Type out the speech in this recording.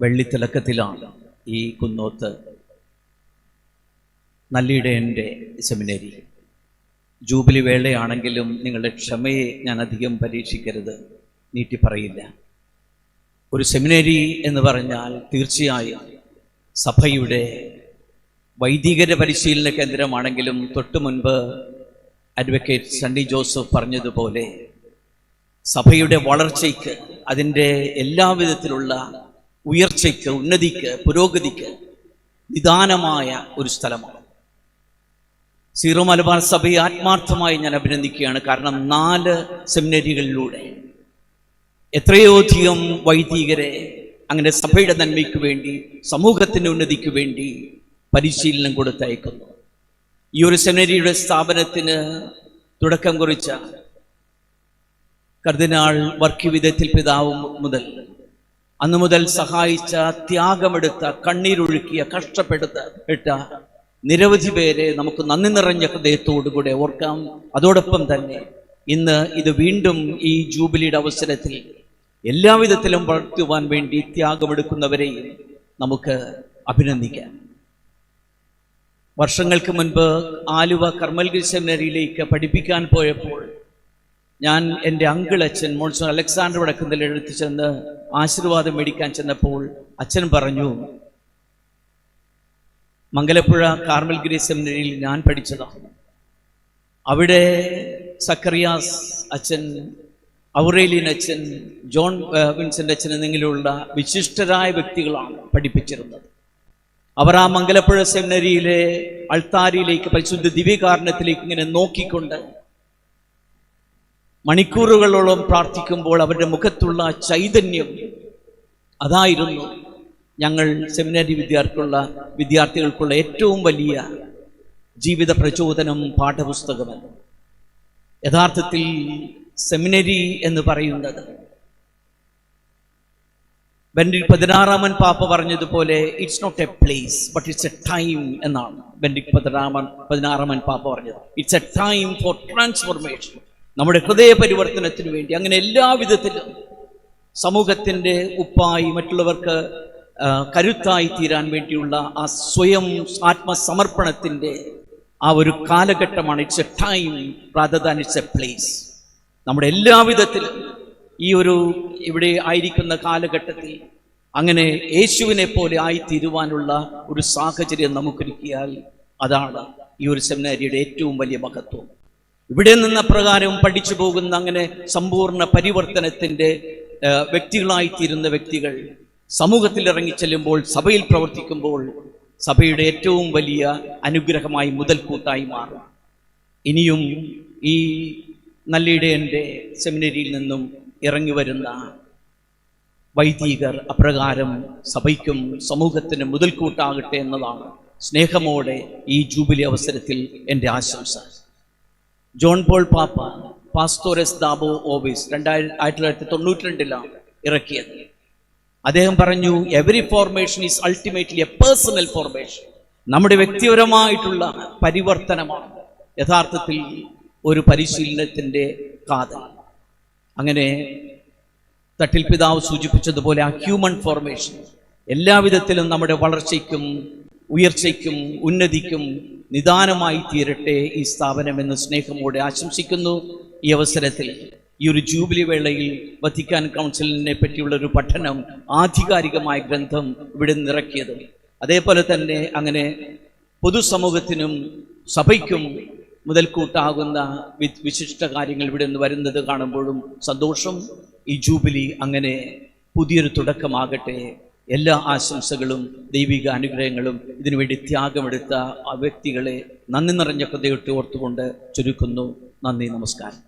വെള്ളിത്തിളക്കത്തിലാണ് ഈ കുന്നോത്ത് നല്ലിടയന്റെ seminary jubilee വേളയാണെങ്കിലും നിങ്ങളുടെ ക്ഷമയെ ഞാൻ അധികം പരീക്ഷിക്കരുത് നീട്ടി പറയില്ല. ഒരു സെമിനറി എന്ന് പറഞ്ഞാൽ തീർച്ചയായും സഭയുടെ വൈദികര പരിശീലന കേന്ദ്രമാണെങ്കിലും തൊട്ടു മുൻപ് അഡ്വക്കേറ്റ് സണ്ണി ജോസഫ് പറഞ്ഞതുപോലെ സഭയുടെ വളർച്ചയ്ക്ക് അതിന്റെ എല്ലാവിധത്തിലുള്ള ഉയർച്ചയ്ക്ക് ഉന്നതിക്ക് പുരോഗതിക്ക് നിദാനമായ ഒരു സ്ഥലമാണ്. സീറോ മലബാർ സഭയെ ആത്മാർത്ഥമായി ഞാൻ അഭിനന്ദിക്കുകയാണ്. കാരണം നാല് സെമിനറികളിലൂടെ എത്രയോ അധികം വൈദികരെ അങ്ങനെ സഭയുടെ നന്മയ്ക്ക് വേണ്ടി സമൂഹത്തിന്റെ ഉന്നതിക്ക് വേണ്ടി പരിശീലനം കൊടുത്തയക്കുന്നു. ഈ ഒരു സെമിനറിയുടെ സ്ഥാപനത്തിന് തുടക്കം കുറിച്ച കർദിനാൾ വർക്കി വിധത്തിൽ പിതാവും മുതൽ അന്നു മുതൽ സഹായിച്ച ത്യാഗമെടുത്ത കണ്ണീരൊഴുക്കിയ കഷ്ടപ്പെടുത്ത ഇട്ട നിരവധി പേരെ നമുക്ക് നന്ദി നിറഞ്ഞ ഹൃദയത്തോടുകൂടെ ഓർക്കാം. അതോടൊപ്പം തന്നെ ഇന്ന് ഇത് വീണ്ടും ഈ ജൂബിലിയുടെ അവസരത്തിൽ എല്ലാവിധത്തിലും വളർത്തുവാൻ വേണ്ടി ത്യാഗമെടുക്കുന്നവരെയും നമുക്ക് അഭിനന്ദിക്കാം. വർഷങ്ങൾക്ക് മുൻപ് ആലുവ കർമ്മൽഗിരി സെമിനറിയിലേക്ക് പഠിപ്പിക്കാൻ പോയപ്പോൾ ഞാൻ എന്റെ അങ്കിൾ അച്ഛൻ മോൾസൺ അലക്സാണ്ടർ വടക്കുന്നതിൽ എടുത്ത് ചെന്ന് ആശീർവാദം മേടിക്കാൻ ചെന്നപ്പോൾ അച്ഛൻ പറഞ്ഞു മംഗലപ്പുഴ കാർമൽഗിരി സെമിനറിയിൽ ഞാൻ പഠിച്ചതാണ് അവിടെ സക്കറിയാസ് അച്ഛൻ ഔറേലിയൻ അച്ഛൻ ജോൺ വിൻസെന്റ് അച്ഛൻ എന്നിങ്ങനെയുള്ള വിശിഷ്ടരായ വ്യക്തികളാണ് പഠിപ്പിച്ചിരുന്നത്. അവർ ആ മംഗലപ്പുഴ സെമിനറിയിലെ അൾത്താരിയിലേക്ക് പരിശുദ്ധ ദിവ്യകാരണത്തിലേക്ക് ഇങ്ങനെ നോക്കിക്കൊണ്ട് മണിക്കൂറുകളോളം പ്രാർത്ഥിക്കുമ്പോൾ അവരുടെ മുഖത്തുള്ള ചൈതന്യം അതായിരുന്നു ഞങ്ങൾ സെമിനറി വിദ്യാർത്ഥികളുള്ള വിദ്യാർത്ഥികൾക്കുള്ള ഏറ്റവും വലിയ ജീവിത പ്രചോദനം പാഠപുസ്തകമെന്ന് യഥാർത്ഥത്തിൽ സെമിനറി എന്ന് പറയുന്നത്. ബെൻഡിക് പതിനാറാമൻ പാപ്പ പറഞ്ഞതുപോലെ it's not a place but it's a time എന്നാണ് ബെൻഡിക് പതിനാറാമൻ പതിനാറാമൻ പാപ്പ പറഞ്ഞത്. It's a time for transformation നമ്മുടെ ഹൃദയ പരിവർത്തനത്തിന് വേണ്ടി അങ്ങനെ എല്ലാവിധത്തിലും സമൂഹത്തിന്റെ ഉപ്പായി മറ്റുള്ളവർക്ക് കരുത്തായി തീരാൻ വേണ്ടിയുള്ള ആ സ്വയം ആത്മസമർപ്പണത്തിന്റെ ആ ഒരു കാലഘട്ടമാണ് it's a time rather than it's a place നമ്മുടെ എല്ലാവിധത്തിലും ഈ ഒരു ഇവിടെ ആയിരിക്കുന്ന കാലഘട്ടത്തിൽ അങ്ങനെ യേശുവിനെ പോലെ ആയിത്തീരുവാനുള്ള ഒരു സാഹചര്യം നമുക്കൊരുക്കിയാൽ അതാണ് ഈ ഒരു സെമിനാരിയുടെ ഏറ്റവും വലിയ മഹത്വം. ഇവിടെ നിന്ന് അപ്രകാരം പഠിച്ചു പോകുന്ന അങ്ങനെ സമ്പൂർണ പരിവർത്തനത്തിന്റെ ആ, വ്യക്തികളായിത്തീരുന്ന വ്യക്തികൾ സമൂഹത്തിൽ ഇറങ്ങിച്ചെല്ലുമ്പോൾ സഭയിൽ പ്രവർത്തിക്കുമ്പോൾ സഭയുടെ ഏറ്റവും വലിയ അനുഗ്രഹമായി മുതൽക്കൂട്ടായി മാറും. ഇനിയും ഈ നല്ലിടയന്റെ സെമിനറിയിൽ നിന്നും ഇറങ്ങി വരുന്ന വൈദികർ അപ്രകാരം സഭയ്ക്കും സമൂഹത്തിന് മുതൽക്കൂട്ടാകട്ടെ എന്നതാണ് സ്നേഹമോടെ ഈ ജൂബിലി അവസരത്തിൽ എന്റെ ആശംസ ജോൺ പോൾ പാപ്പ പാസ്തോരസ് ദാബോ ഓബീസ് രണ്ടായിരത്തി ആയിരത്തി തൊള്ളായിരത്തി തൊണ്ണൂറ്റി രണ്ടിലാണ് ഇറക്കിയത്. അദ്ദേഹം പറഞ്ഞു every formation is ultimately a personal formation നമ്മുടെ വ്യക്തിപരമായിട്ടുള്ള പരിവർത്തനമാണ് യഥാർത്ഥത്തിൽ ഒരു പരിശീലനത്തിന്റെ കാതൽ. അങ്ങനെ തട്ടിൽ പിതാവ് സൂചിപ്പിച്ചതുപോലെ ആ ഹ്യൂമൻ ഫോർമേഷൻ എല്ലാവിധത്തിലും നമ്മുടെ വളർച്ചയ്ക്കും ഉയർച്ചയ്ക്കും ഉന്നതിക്കും നിദാനമായി തീരട്ടെ ഈ സ്ഥാപനം എന്ന് സ്നേഹമോടെ ആശംസിക്കുന്നു. ഈ അവസരത്തിൽ ഈ ഒരു ജൂബിലി വേളയിൽ വത്തിക്കാൻ കൗൺസിലിനെ പറ്റിയുള്ള ഒരു പഠനം ആധികാരികമായ ഗ്രന്ഥം ഇവിടെ നിറക്കിയത്. അതേപോലെ തന്നെ അങ്ങനെ പൊതുസമൂഹത്തിനും സഭയ്ക്കും മുതൽക്കൂട്ടാകുന്ന വിശിഷ്ട കാര്യങ്ങൾ ഇവിടെ നിന്ന് വരുന്നത് കാണുമ്പോഴും സന്തോഷം. ഈ ജൂബിലി അങ്ങനെ പുതിയൊരു തുടക്കമാകട്ടെ. എല്ലാ ആശംസകളും ദൈവിക അനുഗ്രഹങ്ങളും ഇതിനുവേണ്ടി ത്യാഗമെടുത്ത ആ വ്യക്തികളെ നന്ദി നിറഞ്ഞ ഹൃദയത്തെ ഓർത്തുകൊണ്ട് ചുരുക്കുന്നു. നന്ദി നമസ്കാരം.